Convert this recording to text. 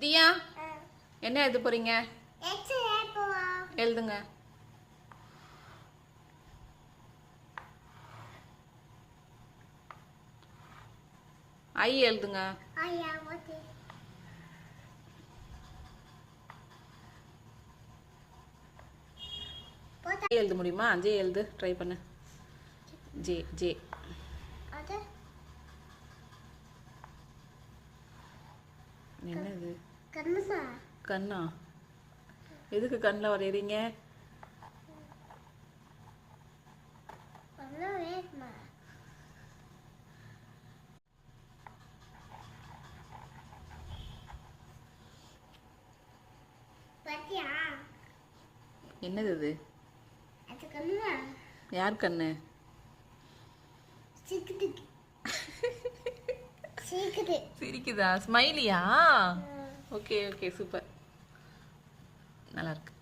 தியா என்ன எழுத போறீங்க? எழுதுங்க. ஐ எழுதுங்க. எழுத முடியுமா? ஜே எழுது ட்ரை பண்ணு. J J. என்னது கண்ணா? எதுக்கு கண்ணில் வரைகிறீங்க என்னது இது? யார் கண்ணு? சிரிக்குதா. ஸ்மைலியா? Okay okay super. நல்லா இருக்கு